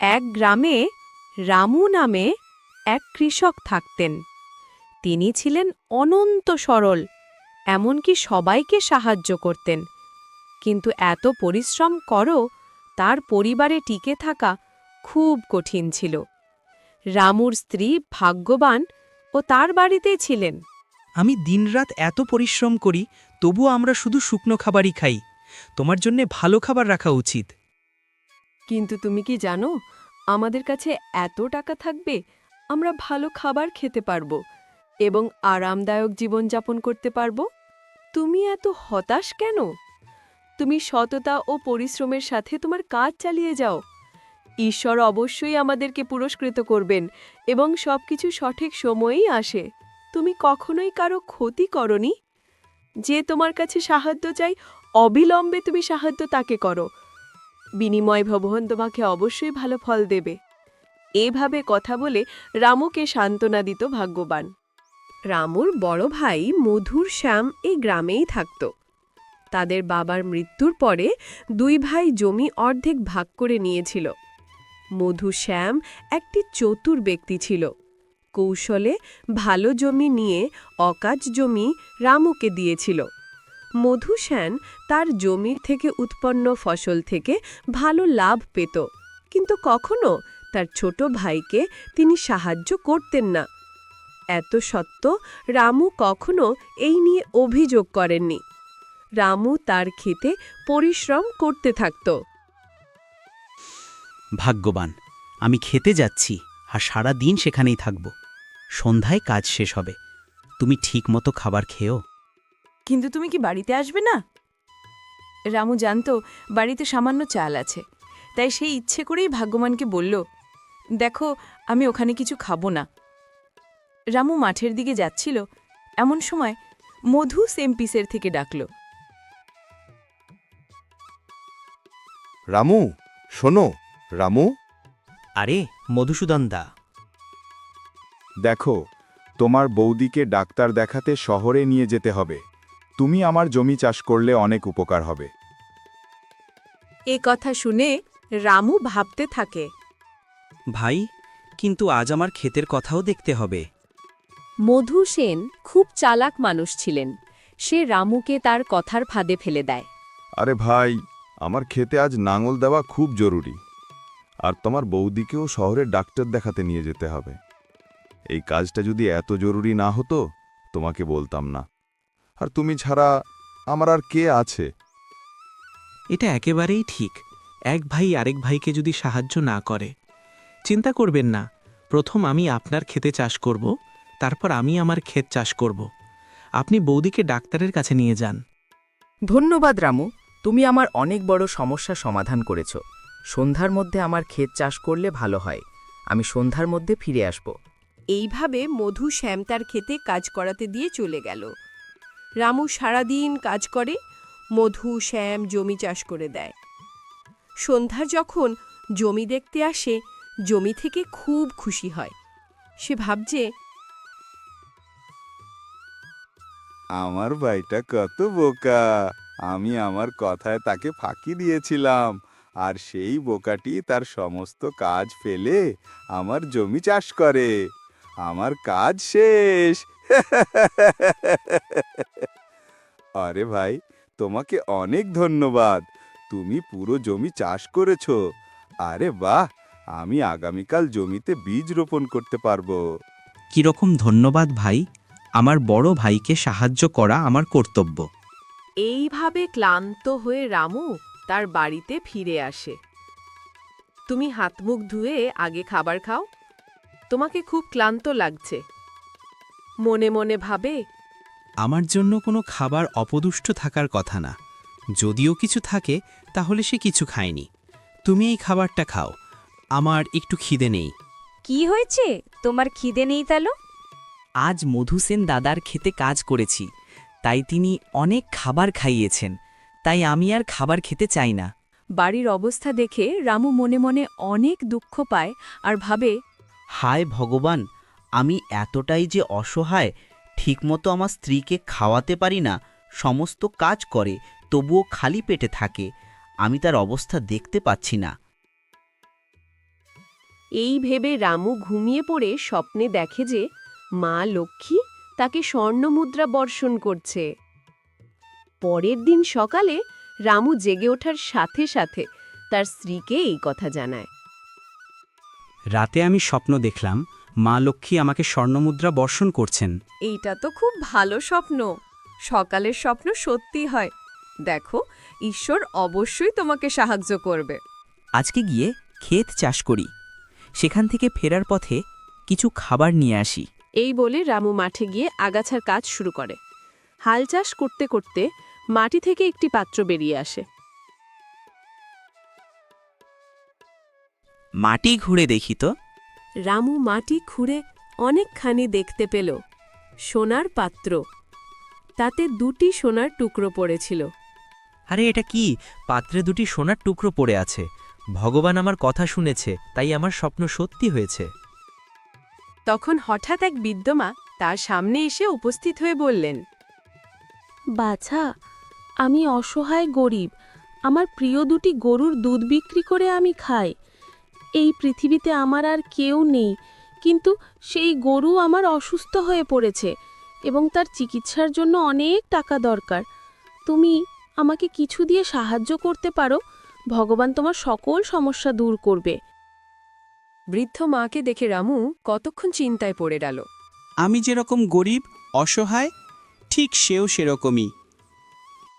এক গ্রামে রামু নামে এক কৃষক থাকতেন। তিনি ছিলেন অনন্ত সরল, এমনকি সবাইকে সাহায্য করতেন। কিন্তু এত পরিশ্রম করো, তার পরিবারে টিকে থাকা খুব কঠিন ছিল। রামুর স্ত্রী ভাগ্যবান ও তার বাড়িতেই ছিলেন। আমি দিনরাত এত পরিশ্রম করি, তবুও আমরা শুধু শুকনো খাবারই খাই। তোমার জন্যে ভালো খাবার রাখা উচিত। কিন্তু তুমি কি জানো, আমাদের কাছে এত টাকা থাকবে, আমরা ভালো খাবার খেতে পারব এবং আরামদায়ক জীবনযাপন করতে পারব? তুমি এত হতাশ কেন? তুমি সততা ও পরিশ্রমের সাথে তোমার কাজ চালিয়ে যাও। ঈশ্বর অবশ্যই আমাদেরকে পুরস্কৃত করবেন এবং সবকিছু সঠিক সময়েই আসে। তুমি কখনোই কারও ক্ষতি করনি? যে তোমার কাছে সাহায্য চাই, অবিলম্বে তুমি সাহায্য তাকে করো। বিনিময় ভগবান তোমাকে অবশ্যই ভালো ফল দেবে। এভাবে কথা বলে রামুকে সান্ত্বনা দিত ভাগ্যবান। রামুর বড় ভাই মধুর শ্যাম এই গ্রামেই থাকত। তাদের বাবার মৃত্যুর পরে দুই ভাই জমি অর্ধেক ভাগ করে নিয়েছিল। মধু শ্যাম একটি চতুর ব্যক্তি ছিল। কৌশলে ভালো জমি নিয়ে অকাজ জমি রামুকে দিয়েছিল। মধু শ্যান তার জমির থেকে উৎপন্ন ফসল থেকে ভালো লাভ পেত। কিন্তু কখনো তার ছোট ভাইকে তিনি সাহায্য করতেন না। এত সত্ত্বেও রামু কখনো এই নিয়ে অভিযোগ করেননি। রামু তার খেতে পরিশ্রম করতে থাকত। ভাগ্যবান, আমি খেতে যাচ্ছি আর সারা দিন সেখানেই থাকব। সন্ধ্যায় কাজ শেষ হবে। তুমি ঠিকমতো খাবার খেও কিন্তু তুমি কি বাড়িতে আসবে না? রামু জানতো বাড়িতে সামান্য চাল আছে তাই সেই ইচ্ছে করেই ভাগ্যবানকে বলল দেখো আমি ওখানে কিছু খাব না। রামু মাঠের দিকে যাচ্ছিল এমন সময় মধু সেম পিসের থেকে ডাকল। রামু শোনো রামু? আরে মধুসূদন দা দেখো তোমার বৌদিকে ডাক্তার দেখাতে শহরে নিয়ে যেতে হবে। তুমি আমার জমি চাষ করলে অনেক উপকার হবে। এ কথা শুনে রামু ভাবতে থাকে। ভাই কিন্তু আজ আমার ক্ষেতের কথাও দেখতে হবে। মধু সেন খুব চালাক মানুষ ছিলেন। সে রামুকে তার কথার ফাঁদে ফেলে দেয়। আরে ভাই আমার খেতে আজ নাঙল দেওয়া খুব জরুরি। আর তোমার বৌদিকেও শহরে ডাক্তার দেখাতে নিয়ে যেতে হবে। এই কাজটা যদি এত জরুরি না হতো তোমাকে বলতাম না। আর তুমি ছাড়া আমার আর কে আছে? এটা একেবারেই ঠিক। এক ভাই আরেক ভাইকে যদি সাহায্য না করে চিন্তা করবেন না। প্রথম আমি আপনার ক্ষেতে চাষ করব তারপর আমি আমার ক্ষেত চাষ করব। আপনি বৌদিকে ডাক্তারের কাছে নিয়ে যান। ধন্যবাদ রামু। তুমি আমার অনেক বড় সমস্যা সমাধান করেছ। সন্ধ্যার মধ্যে আমার ক্ষেত চাষ করলে ভালো হয়। আমি সন্ধ্যার মধ্যে ফিরে আসব। এইভাবে মধু শ্যাম তার ক্ষেতে কাজ করাতে দিয়ে চলে গেল। রামু সারাদিন কাজ করে, মধু, শ্যাম, জমি চাষ করে দেয়। সন্ধ্যা যখন জমি দেখতে আসে, জমি থেকে খুব খুশি হয়। সে ভাবছে, আমার ভাইটা কত বোকা। আমি আমার কথায় তাকে ফাঁকি দিয়েছিলাম। আর সেই বোকাটি তার সমস্ত কাজ ফেলে আমার জমি চাষ করে। আমার কাজ শেষ। আরে ভাই তোমাকে অনেক ধন্যবাদ। তুমি পুরো জমি চাষ করেছ। আরে বাহ আমি আগামীকাল জমিতে বীজ রোপণ করতে পারব। কীরকম ধন্যবাদ ভাই আমার বড় ভাইকে সাহায্য করা আমার কর্তব্য। এইভাবে ক্লান্ত হয়ে রামু তার বাড়িতে ফিরে আসে। তুমি হাত মুখ ধুয়ে আগে খাবার খাও। তোমাকে খুব ক্লান্ত লাগছে। মনে মনে ভাবে আমার জন্য কোনো খাবার অপদুষ্ট থাকার কথা না। যদিও কিছু থাকে তাহলে সে কিছু খায়নি। তুমি এই খাবারটা খাও। আমার একটু খিদে নেই। কি হয়েছে? তোমার খিদে নেই তালো? আজ মধুসেন দাদার খেতে কাজ করেছি। তাই তিনি অনেক খাবার খাইয়েছেন। তাই আমি আর খাবার খেতে চাই না। বাড়ির অবস্থা দেখে রামু মনে মনে অনেক দুঃখ পায় আর ভাবে হায় ভগবান! আমি এতটাই যে অসহায় ঠিকমতো আমার স্ত্রীকে খাওয়াতে পারি না সমস্ত কাজ করে তবুও খালি পেটে থাকে আমি তার অবস্থা দেখতে পাচ্ছি না। এই ভেবে রামু ঘুমিয়ে পড়ে স্বপ্নে দেখে যে মা লক্ষ্মী তাকে স্বর্ণমুদ্রা বর্ষণ করছে। পরের দিন সকালে রামু জেগে ওঠার সাথে সাথে তার স্ত্রীকে এই কথা জানায়। রাতে আমি স্বপ্ন দেখলাম মা লক্ষ্মী আমাকে স্বর্ণমুদ্রা বর্ষণ করছেন। এইটা তো খুব ভালো স্বপ্ন। সকালের স্বপ্ন সত্যি হয়। দেখো ঈশ্বর অবশ্যই তোমাকে সাহায্য করবে। আজকে গিয়ে ক্ষেত চাষ করি। সেখান থেকে ফেরার পথে কিছু খাবার নিয়ে আসি। এই বলে রামু মাঠে গিয়ে আগাছার কাজ শুরু করে। হাল চাষ করতে করতে মাটি থেকে একটি পাত্র বেরিয়ে আসে। মাটি ঘুরে দেখি তো। রামু মাটি খুঁড়ে অনেকখানি দেখতে পেল সোনার পাত্র। তাতে দুটি সোনার টুকরো পড়েছিল। আরে এটা কি? পাত্রে দুটি সোনার টুকরো পড়ে আছে। ভগবান আমার কথা শুনেছে তাই আমার স্বপ্ন সত্যি হয়েছে। তখন হঠাৎ এক বিদ্যমা তার সামনে এসে উপস্থিত হয়ে বললেন বাছা আমি অসহায় গরিব। আমার প্রিয় দুটি গরুর দুধ বিক্রি করে আমি খাই। এই পৃথিবীতে আমার আর কেউ নেই। কিন্তু সেই গরু আমার অসুস্থ হয়ে পড়েছে এবং তার চিকিৎসার জন্য অনেক টাকা দরকার। তুমি আমাকে কিছু দিয়ে সাহায্য করতে পারো? ভগবান তোমার সকল সমস্যা দূর করবে। বৃদ্ধ মাকে দেখে রামু কতক্ষণ চিন্তায় পড়ে গেল। আমি যেরকম গরিব অসহায় ঠিক সেও সেরকমই।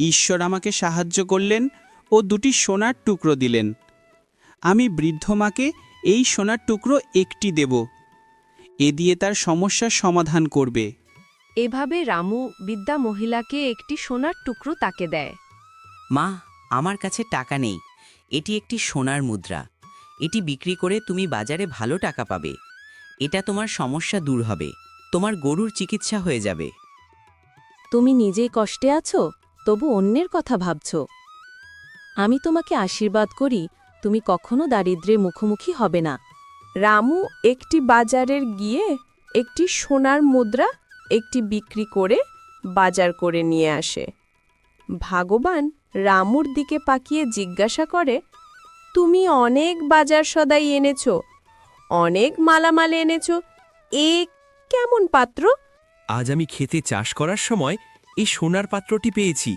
ঈশ্বর আমাকে সাহায্য করলেন ও দুটি সোনার টুকরো দিলেন। আমি বৃদ্ধ মাকে এই সোনার টুকরো একটি দেব। এ দিয়ে তার সমস্যার সমাধান করবে। এভাবে রামু বিদ্যা মহিলাকে একটি সোনার টুকরো তাকে দেয়। মা আমার কাছে টাকা নেই। এটি একটি সোনার মুদ্রা। এটি বিক্রি করে তুমি বাজারে ভালো টাকা পাবে। এটা তোমার সমস্যা দূর হবে। তোমার গরুর চিকিৎসা হয়ে যাবে। তুমি নিজেই কষ্টে আছো তবু অন্যের কথা ভাবছ। আমি তোমাকে আশীর্বাদ করি তুমি কখনো দারিদ্র্যের মুখোমুখি হবে না। রামু একটি বাজারের গিয়ে একটি সোনার মুদ্রা, একটি বিক্রি করে বাজার করে নিয়ে আসে। ভাগবান রামুর দিকে পাকিয়ে জিজ্ঞাসা করে, তুমি অনেক বাজার সদাই এনেছ, অনেক মালামাল এনেছ, এ কেমন পাত্র? আজ আমি খেতে চাষ করার সময় এই সোনার পাত্রটি পেয়েছি।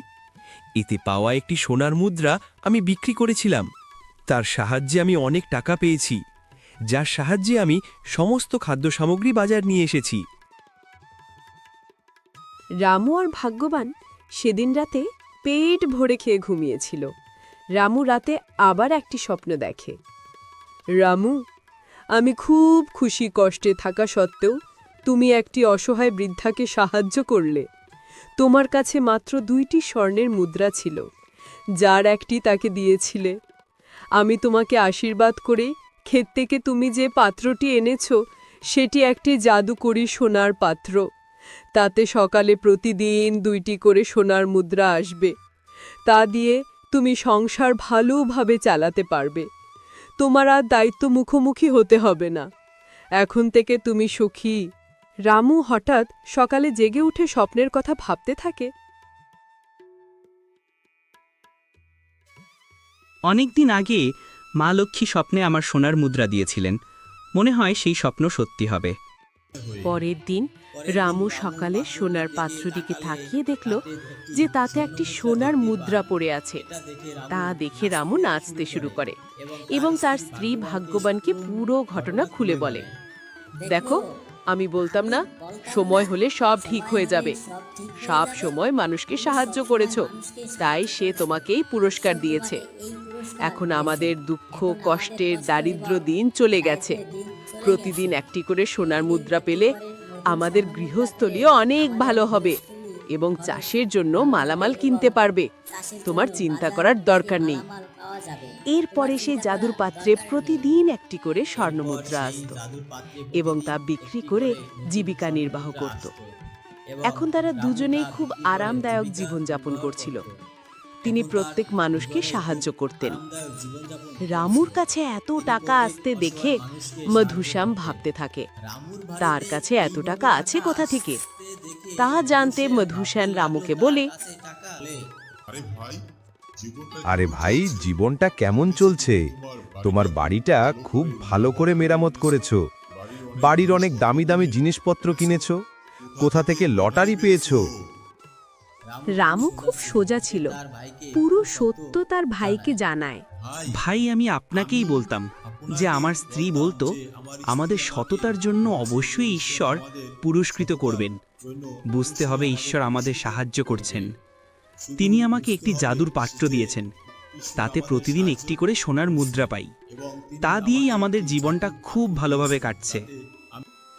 এতে পাওয়া একটি সোনার মুদ্রা আমি বিক্রি করেছিলাম। তার সাহায্যে আমি অনেক টাকা পেয়েছি, যার সাহায্যে আমি সমস্ত খাদ্য সামগ্রী বাজার নিয়ে এসেছি। রামু আর ভাগ্যবান সেদিন রাতে পেট ভরে খেয়ে ঘুমিয়েছিল। রামু রাতে আবার একটি স্বপ্ন দেখে। রামু, আমি খুব খুশি কষ্টে থাকা সত্ত্বেও তুমি একটি অসহায় বৃদ্ধাকে সাহায্য করলে। তোমার কাছে মাত্র দুইটি স্বর্ণের মুদ্রা ছিল, যার একটি তাকে দিয়েছিলে। আমি তোমাকে আশীর্বাদ করে ক্ষেত থেকে তুমি যে পাত্রটি এনেছ, সেটি একটি জাদুকরি সোনার পাত্র। তাতে সকালে প্রতিদিন দুইটি করে সোনার মুদ্রা আসবে। তা দিয়ে তুমি সংসার ভালোভাবে চালাতে পারবে। তোমার আর দায়িত্ব মুখোমুখি হতে হবে না। এখন থেকে তুমি সুখী। রামু হঠাৎ সকালে জেগে উঠে স্বপ্নের কথা ভাবতে থাকে। অনেকদিন আগে মা লক্ষ্মী স্বপ্নে আমার সোনার মুদ্রা দিয়েছিলেন। মনে হয় সেই স্বপ্ন সত্যি হবে। পরের দিন রামু সকালে সোনার পাত্রটিকে তাকিয়ে দেখল যে তাতে একটি সোনার মুদ্রা পড়ে আছে। তা দেখে রামু নাচতে শুরু করে এবং তার স্ত্রী ভাগ্যবানকে পুরো ঘটনা খুলে বলে। দেখো, আমি বলতাম না, সময় হলে সব ঠিক হয়ে যাবে। সব সময় মানুষকে সাহায্য করেছ। তাই সে তোমাকেই পুরস্কার দিয়েছে। এখন আমাদের দুঃখ কষ্টের দারিদ্র দিন চলে গেছে। প্রতিদিন একটি করে সোনার মুদ্রা পেলে আমাদের গৃহস্থলীও অনেক ভালো হবে এবং চাষের জন্য মালামাল কিনতে পারবে। তোমার চিন্তা করার দরকার নেই। এরপরে সে জাদুর পাত্রে প্রতিদিন একটি করে স্বর্ণমুদ্রা আসত এবং তা বিক্রি করে জীবিকা নির্বাহ করত। এখন তারা দুজনেই খুব আরামদায়ক জীবনযাপন করছিল। তিনি প্রত্যেক মানুষকে সাহায্য করতেন। রামুর কাছে এত টাকা আসতে দেখে মধুশ্যাম ভাবতে থাকে, তার কাছে এত টাকা আছে কোথা থেকে? তা জানতে মধুশ্যাম রামুকে বলে, আরে ভাই, জীবনটা কেমন চলছে? তোমার বাড়িটা খুব ভালো করে মেরামত করেছ। বাড়ির অনেক দামি দামি জিনিসপত্র কিনেছো। কোথা থেকে লটারি পেয়েছ? রামু খুব সোজা ছিল। পুরো সত্য তার ভাইকে জানায়। ভাই, আমি আপনাকেই বলতাম যে আমার স্ত্রী বলতো, আমাদের সততার জন্য অবশ্যই ঈশ্বর পুরস্কৃত করবেন। বুঝতে হবে ঈশ্বর আমাদের সাহায্য করছেন। তিনি আমাকে একটি জাদুর পাত্র দিয়েছেন। তাতে প্রতিদিন একটি করে সোনার মুদ্রা পাই। তা দিয়েই আমাদের জীবনটা খুব ভালোভাবে কাটছে।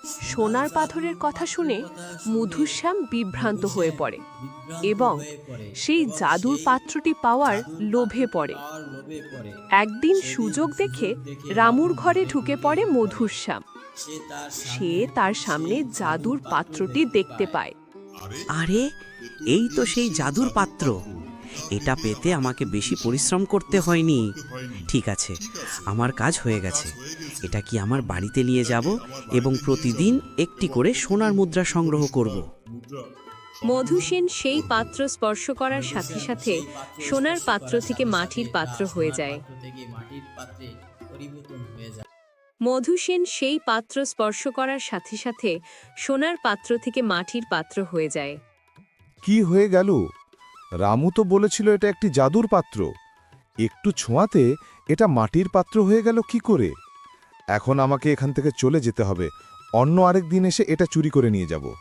সোনার পাথরের কথা শুনে মধুশ্যাম বিভ্রান্ত হয়ে পড়ে এবং সেই জাদুর পাত্রটি পাওয়ার লোভে পড়ে। একদিন সুযোগ দেখে রামুর ঘরে ঢুকে পড়ে মধুশ্যাম। সে তার সামনে জাদুর পাত্রটি দেখতে পায়। আরে, এই তো সেই জাদুর পাত্র। এটা পেতে আমাকে বেশি পরিশ্রম করতে হয়নি। ঠিক আছে, আমার কাজ হয়ে গেছে। এটা কি আমার বাড়িতে নিয়ে যাব এবং প্রতিদিন একটি করে সোনার মুদ্রা সংগ্রহ করব? মধুসেন সেই পাত্র স্পর্শ করার সাথে সাথে সোনার পাত্র থেকে মাটির পাত্র হয়ে যায়। মধুসেন সেই পাত্র স্পর্শ করার সাথে সাথে সোনার পাত্র থেকে মাটির পাত্র হয়ে যায়। কি হয়ে গেল? রামু তো বলেছিল এটা একটি জাদুর পাত্র। একটু ছোঁয়াতে এটা মাটির পাত্র হয়ে গেল কি করে? এখন আমাকে এখান থেকে চলে যেতে হবে। অন্য আরেক দিন এসে এটা চুরি করে নিয়ে যাব।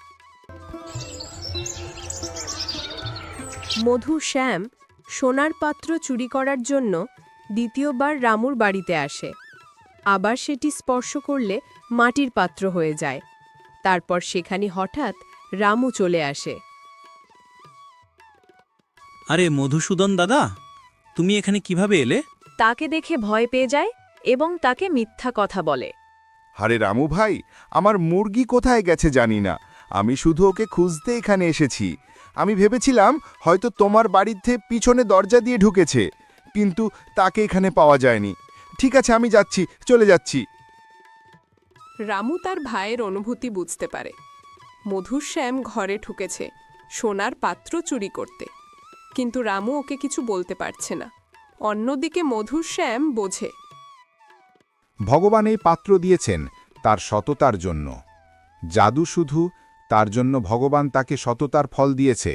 মধু শ্যাম সোনার পাত্র চুরি করার জন্য দ্বিতীয়বার রামুর বাড়িতে আসে। আবার সেটি স্পর্শ করলে মাটির পাত্র হয়ে যায়। তারপর সেখানে হঠাৎ রামু চলে আসে। আরে মধুসূদন দাদা তুমি এখানে কীভাবে এলে? তাকে দেখে ভয় পেয়ে যায়? এবং তাকে মিথ্যা কথা বলে। আরে রামু ভাই আমার মুরগি কোথায় গেছে জানি না। আমি শুধু ওকে খুঁজতে এখানে এসেছি। আমি ভেবেছিলাম হয়তো তোমার বাড়িতে পিছনে দরজা দিয়ে ঢুকেছে কিন্তু তাকে এখানে পাওয়া যায়নি। ঠিক আছে আমি যাচ্ছি চলে যাচ্ছি। রামু তার ভাইয়ের অনুভূতি বুঝতে পারে। মধুর শ্যাম ঘরে ঢুকেছে সোনার পাত্র চুরি করতে। কিন্তু রামু ওকে কিছু বলতে পারছে না। অন্যদিকে মধুর শ্যাম বোঝে ভগবান এই পাত্র দিয়েছেন তার সততার জন্য। জাদু শুধু তার জন্য ভগবান তাকে সততার ফল দিয়েছে।